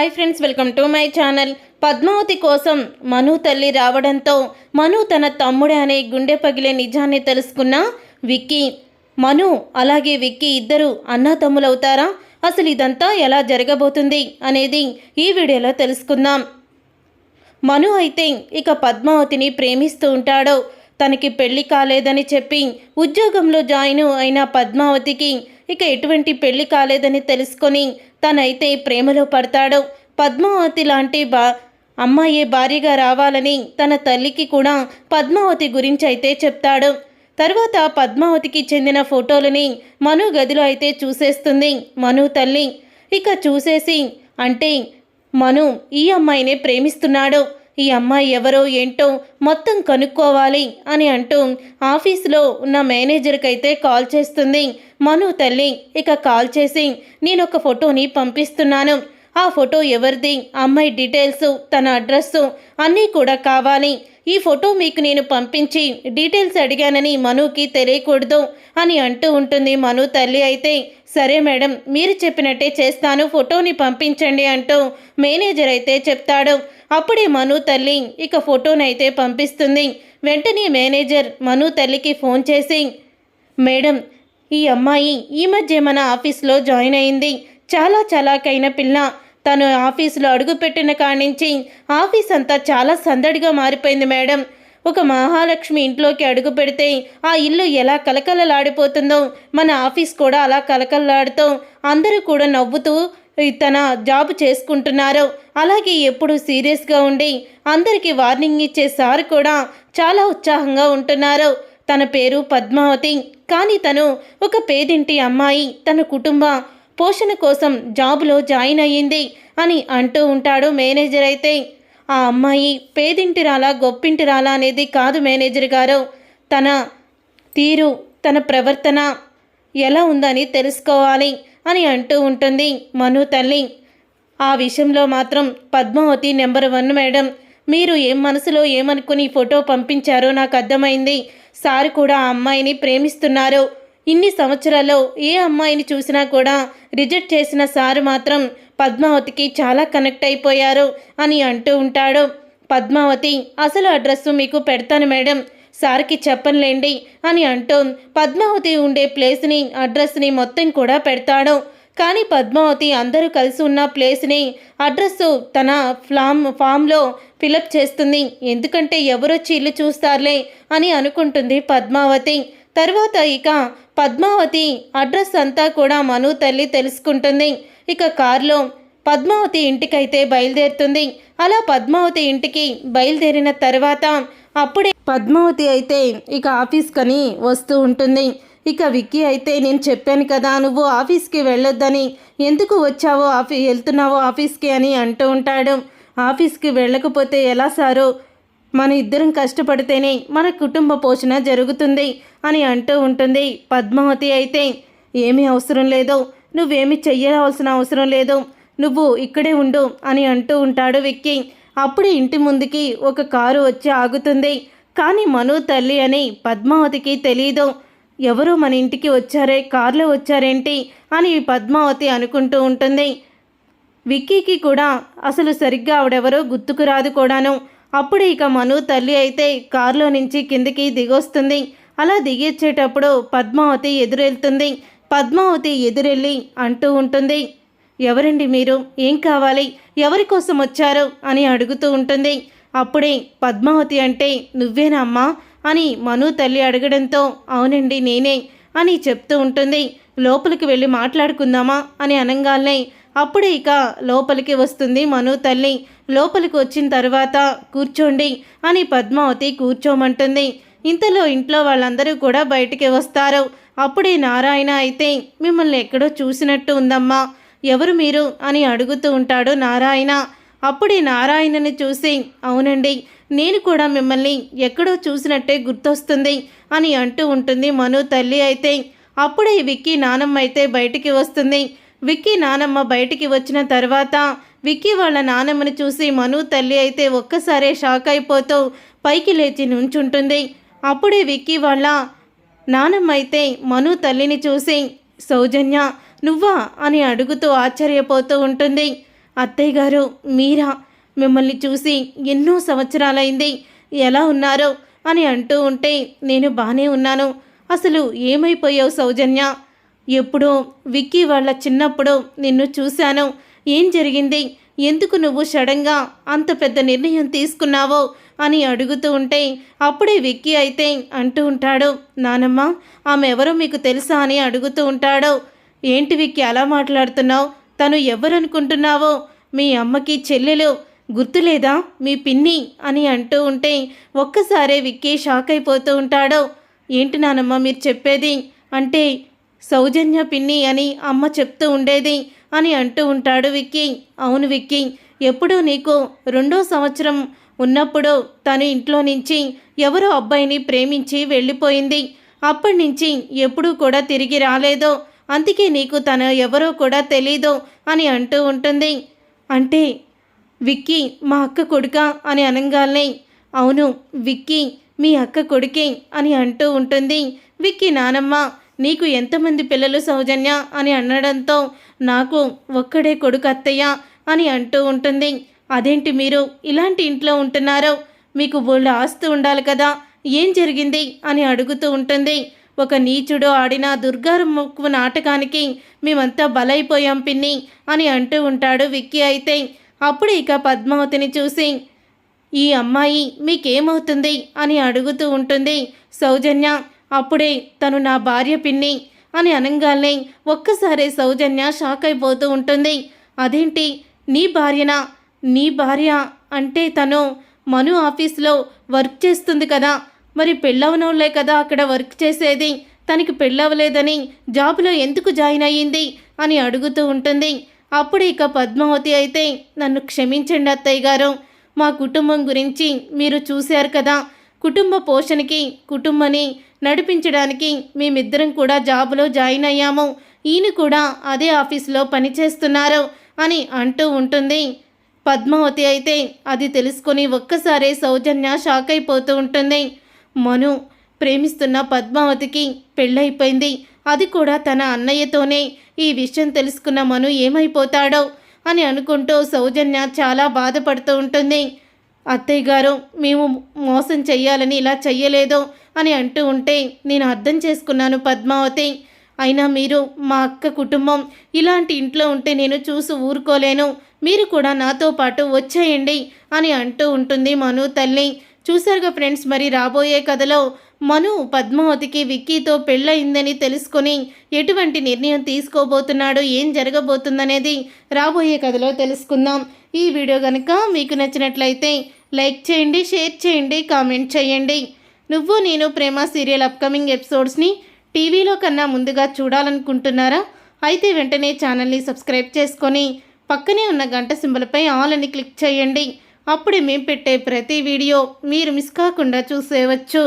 Hi friends welcome to my channel. Padmavathi కోసం మను తల్లి రావడంతో మను తన తమ్ముడే అనే గుండె పగిలే నిజాన్ని తెలుసుకున్న విక్కీ. మను అలాగే విక్కీ ఇద్దరు అన్నాతమ్ములవుతారా అసలు ఇదంతా ఎలా జరగబోతుంది అనేది ఈ వీడియోలో తెలుసుకుందాం. మను అయితే ఇక పద్మావతిని ప్రేమిస్తూ ఉంటాడో. తనకి పెళ్ళి కాలేదని చెప్పి ఉద్యోగంలో జాయిన్ అయిన పద్మావతికి ఇక ఎటువంటి పెళ్ళి కాలేదని తెలుసుకొని తనైతే ప్రేమలో పడతాడు. పద్మావతి లాంటి బా అమ్మాయి భార్యగా రావాలని తన తల్లికి కూడా పద్మావతి గురించి అయితే చెప్తాడు. తర్వాత పద్మావతికి చెందిన ఫోటోలని మను గదిలో అయితే చూసేస్తుంది మను తల్లి. ఇక చూసేసి అంటే మను ఈ అమ్మాయినే ప్రేమిస్తున్నాడు. ఈ అమ్మాయి ఎవరో ఏంటో మొత్తం కనుక్కోవాలి అని అంటూ ఆఫీసులో ఉన్న మేనేజర్కి అయితే కాల్ చేస్తుంది. మను తల్లి ఇక కాల్ చేసి నేను ఒక ఫోటోని పంపిస్తున్నాను. ఆ ఫోటో ఎవరిది? అమ్మాయి డీటెయిల్స్ తన అడ్రస్సు అన్నీ కూడా కావాలి. ఈ ఫోటో మీకు నేను పంపించి డీటెయిల్స్ అడిగానని మనుకి తెలియకూడదు అని అంటూ ఉంటుంది మను తల్లి అయితే సరే మేడం మీరు చెప్పినట్టే చేస్తాను ఫోటోని పంపించండి అంటూ మేనేజర్ అయితే చెప్తాడు. అప్పుడే మను తల్లి ఇక ఫోటోనైతే పంపిస్తుంది. వెంటనే మేనేజర్ మను తల్లికి ఫోన్ చేసి మేడం ఈ అమ్మాయి ఈ మధ్య మన ఆఫీస్లో జాయిన్ అయింది. చాలా చలాకైన పిల్ల. తను ఆఫీసులో అడుగుపెట్టిన కాడి నుంచి ఆఫీస్ అంతా చాలా సందడిగా మారిపోయింది మేడం. ఒక మహాలక్ష్మి ఇంట్లోకి అడుగు పెడితే ఆ ఇల్లు ఎలా కలకలలాడిపోతుందో మన ఆఫీస్ కూడా అలా కలకలలాడుతూ అందరూ కూడా నవ్వుతూ తన జాబ్ చేసుకుంటున్నారు. అలాగే ఎప్పుడు సీరియస్గా ఉండి అందరికీ వార్నింగ్ ఇచ్చే సార్ కూడా చాలా ఉత్సాహంగా ఉంటున్నారు. తన పేరు పద్మావతి. కానీ తను ఒక పేదింటి అమ్మాయి. తన కుటుంబ పోషణ కోసం జాబులో జాయిన్ అయ్యింది అని అంటూ ఉంటాడు మేనేజర్ అయితే. ఆ అమ్మాయి పేదింటిరాలా గొప్పింటిరాలా అనేది కాదు మేనేజర్ గారు. తన తీరు తన ప్రవర్తన ఎలా ఉందని తెలుసుకోవాలి అని అంటూ ఉంటుంది మను తల్లి. ఆ విషయంలో మాత్రం పద్మావతి నెంబర్ వన్ మేడం. మీరు ఏం మనసులో ఏమనుకుని ఫోటో పంపించారో నాకు అర్థమైంది. సార్ కూడా ఆ అమ్మాయిని ప్రేమిస్తున్నారు. ఇన్ని సంవత్సరాల్లో ఏ అమ్మాయిని చూసినా కూడా రిజెక్ట్ చేసిన సారు మాత్రం పద్మావతికి చాలా కనెక్ట్ అయిపోయారు అని అంటూ ఉంటాడు. పద్మావతి అసలు అడ్రస్ మీకు పెడతాను మేడం. సార్కి చెప్పనులేండి అని అంటూ పద్మావతి ఉండే ప్లేస్ని అడ్రస్ని మొత్తం కూడా పెడతాడు. కానీ పద్మావతి అందరూ కలిసి ఉన్న ప్లేస్ని అడ్రస్ తన ఫ్లామ్ ఫామ్లో ఫిలప్ చేస్తుంది. ఎందుకంటే ఎవరొచ్చి ఇల్లు చూస్తారులే అని అనుకుంటుంది పద్మావతి. తర్వాత ఇక పద్మావతి అడ్రస్ అంతా కూడా మను తల్లి తెలుసుకుంటుంది. ఇక కారులో పద్మావతి ఇంటికైతే బయలుదేరుతుంది. అలా పద్మావతి ఇంటికి బయలుదేరిన తర్వాత అప్పుడే పద్మావతి అయితే ఇక ఆఫీస్కని వస్తూ ఉంటుంది. ఇక విక్కీ అయితే నేను చెప్పాను కదా నువ్వు ఆఫీస్కి వెళ్ళొద్దని. ఎందుకు వచ్చావో ఆఫీ వెళ్తున్నావో ఆఫీస్కి అని అంటూ ఉంటాడు. ఆఫీస్కి వెళ్ళకపోతే ఎలా సారు? మన ఇద్దరం కష్టపడితేనే మన కుటుంబ పోషణ జరుగుతుంది అని అంటూ ఉంటుంది పద్మావతి అయితే. ఏమీ అవసరం లేదు. నువ్వేమి చెయ్యవలసిన అవసరం లేదు. నువ్వు ఇక్కడే ఉండు అని అంటూ ఉంటాడు విక్కీ. అప్పుడు ఇంటి ముందుకి ఒక కారు వచ్చి ఆగుతుంది. కానీ మను తల్లి అని పద్మావతికి తెలియదు ఎవరు మన ఇంటికి వచ్చారే కారులో వచ్చారేంటి అని పద్మావతి అనుకుంటూ ఉంటుంది. విక్కీకి కూడా అసలు సరిగ్గా ఆవిడెవరో గుర్తుకు రాదు కూడాను. అప్పుడు ఇక మను తల్లి అయితే కారులో నుంచి కిందికి దిగొస్తుంది. అలా దిగొచ్చేటప్పుడు పద్మావతి ఎదురెళ్తుంది. పద్మావతి ఎదురెళ్ళి అంటూ ఉంటుంది. ఎవరండి మీరు? ఏం కావాలి? ఎవరి కోసం వచ్చారు? అని అడుగుతూ ఉంటుంది. అప్పుడే పద్మావతి అంటే నువ్వేనా అమ్మా? అని మను తల్లి అడగడంతో అవునండి నేనే అని చెప్తూ ఉంటుంది. లోపలికి వెళ్ళి మాట్లాడుకుందామా? అని అనగానే అప్పుడు ఇక లోపలికి వస్తుంది మను తల్లి లోపలికి వచ్చిన తర్వాత కూర్చోండి అని పద్మావతి కూర్చోమంటుంది. ఇంతలో ఇంట్లో వాళ్ళందరూ కూడా బయటికి వస్తారు. అప్పుడే నారాయణ అయితే మిమ్మల్ని ఎక్కడో చూసినట్టు ఉందమ్మా. ఎవరు మీరు? అని అడుగుతూ ఉంటాడు నారాయణ. అప్పుడే నారాయణని చూసి అవునండి నేను కూడా మిమ్మల్ని ఎక్కడో చూసినట్టే గుర్తొస్తుంది అని అంటూ ఉంటుంది మను తల్లి అయితే. అప్పుడే విక్కీ నానమ్మ అయితే బయటికి వస్తుంది. విక్కీ నానమ్మ బయటికి వచ్చిన తర్వాత విక్కీ వాళ్ళ నానమ్మని చూసి మను తల్లి అయితే ఒక్కసారే షాక్ అయిపోతూ పైకి లేచి నుంచుంటుంది. అప్పుడే విక్కీ వాళ్ళ నానమ్మ అయితే మను తల్లిని చూసి సౌజన్య నువ్వా? అని అడుగుతూ ఆశ్చర్యపోతూ ఉంటుంది. అత్తయ్య గారు మీరా? మిమ్మల్ని చూసి ఎన్నో సంవత్సరాలైంది. ఎలా ఉన్నారో? అని అంటూ ఉంటే నేను బాగానే ఉన్నాను. అసలు ఏమైపోయావు సౌజన్య? ఎప్పుడో విక్కీ వాళ్ళ చిన్నప్పుడు నిన్ను చూశాను. ఏం జరిగింది? ఎందుకు నువ్వు సడన్గా అంత పెద్ద నిర్ణయం తీసుకున్నావో అని అడుగుతూ ఉంటే అప్పుడే విక్కీ అయితే అంటూ ఉంటాడు నానమ్మ ఆమె ఎవరో మీకు తెలుసా? అని అడుగుతూ ఉంటాడు. ఏంటి విక్కీ అలా మాట్లాడుతున్నావు? తను ఎవరనుకుంటున్నావో? మీ అమ్మకి చెల్లెలు గుర్తులేదా? మీ పిన్ని? అని అంటూ ఉంటే ఒక్కసారే విక్కీ షాక్ అయిపోతూ ఉంటాడు. ఏంటి నానమ్మ మీరు చెప్పేది? అంటే సౌజన్య పిన్ని అని అమ్మ చెప్తూ ఉండేది అని అంటూ ఉంటాడు విక్కీ. అవును విక్కీ ఎప్పుడూ నీకు రెండో సంవత్సరం ఉన్నప్పుడు తను ఇంట్లో నుంచి ఎవరో అబ్బాయిని ప్రేమించి వెళ్ళిపోయింది. అప్పటి నుంచి ఎప్పుడూ కూడా తిరిగి రాలేదో. అందుకే నీకు తను ఎవరో కూడా తెలీదు అని అంటూ ఉంటుంది. అంటే విక్కీ మా అక్క కొడుక అని అనగానే అవును విక్కీ మీ అక్క కొడుకే అని అంటూ ఉంటుంది విక్కీ నానమ్మ. నీకు ఎంతమంది పిల్లలు సౌజన్య అని అనడంతో నాకు ఒక్కడే కొడుకు అత్తయ్య అని అంటూ ఉంటుంది. అదేంటి మీరు ఇలాంటి ఇంట్లో ఉంటున్నారో? మీకు వాళ్ళ ఆస్తు ఉండాలి కదా? ఏం జరిగింది? అని అడుగుతూ ఉంటుంది. ఒక నీచుడు ఆడిన దుర్గారం మొక్కు నాటకానికి మేమంతా బలైపోయాం పిన్ని అని అంటూ ఉంటాడు విక్కీ అయితే. అప్పుడు ఇక పద్మావతిని చూసి ఈ అమ్మాయి మీకేమవుతుంది? అని అడుగుతూ ఉంటుంది సౌజన్య. అప్పుడే తను నా భార్య పిన్ని అని అనగానే ఒక్కసారి సౌజన్య షాక్ అయిపోతూ ఉంటుంది. అదేంటి? నీ భార్యనా? నీ భార్య అంటే తను మను ఆఫీస్లో వర్క్ చేస్తుంది కదా. మరి పెళ్ళవనంలే కదా అక్కడ వర్క్ చేసేది. తనకి పెళ్ళవలేదని జాబ్లో ఎందుకు జాయిన్ అయ్యింది? అని అడుగుతూ ఉంటుంది. అప్పుడు ఇక పద్మావతి అయితే నన్ను క్షమించండి అత్తయ్య గారు. మా కుటుంబం గురించి మీరు చూశారు కదా. కుటుంబ పోషణకి కుటుంబాన్ని నడిపించడానికి మేమిద్దరం కూడా జాబులో జాయిన్ అయ్యాము. ఈయన కూడా అదే ఆఫీస్లో పనిచేస్తున్నారు అని అంటూ ఉంటుంది. పద్మావతి అయితే అది తెలుసుకొని ఒక్కసారే సౌజన్య షాక్ అయిపోతూ ఉంటుంది. మను ప్రేమిస్తున్న పద్మావతికి పెళ్ళైపోయింది అది కూడా తన అన్నయ్యతోనే. ఈ విషయం తెలుసుకున్న మను ఏమైపోతాడో అని అనుకుంటూ సౌజన్య చాలా బాధపడుతూ ఉంటుంది. అత్తయ్య గారు మేము మోసం చెయ్యాలని ఇలా చెయ్యలేదు అని అంటూ ఉంటే నేను అర్థం చేసుకున్నాను పద్మావతి. అయినా మీరు మా అక్క కుటుంబం ఇలాంటి ఇంట్లో ఉంటే నేను చూసి ఊరుకోలేను. మీరు కూడా నాతో పాటు వచ్చేయండి అని అంటూ ఉంటుంది మను తల్లి. చూసారుగా ఫ్రెండ్స్ మరి రాబోయే కథలో మను పద్మావతికి విక్కీతో పెళ్ళయిందని తెలుసుకొని ఎటువంటి నిర్ణయం తీసుకోబోతున్నాడు ఏం జరగబోతుందనేది రాబోయే కథలో తెలుసుకుందాం. ఈ వీడియో కనుక మీకు నచ్చినట్లయితే లైక్ చేయండి షేర్ చేయండి కామెంట్ చేయండి. నువ్వు నేను ప్రేమ సీరియల్ అప్కమింగ్ ఎపిసోడ్స్ని టీవీలో కన్నా ముందుగా చూడాలనుకుంటున్నారా? అయితే వెంటనే ఛానల్ని సబ్స్క్రైబ్ చేసుకొని పక్కనే ఉన్న గంట సింబలపై ఆల్ అని క్లిక్ చేయండి. అప్పుడే మేము పెట్టే ప్రతి వీడియో మీరు మిస్ కాకుండా చూసేవచ్చు.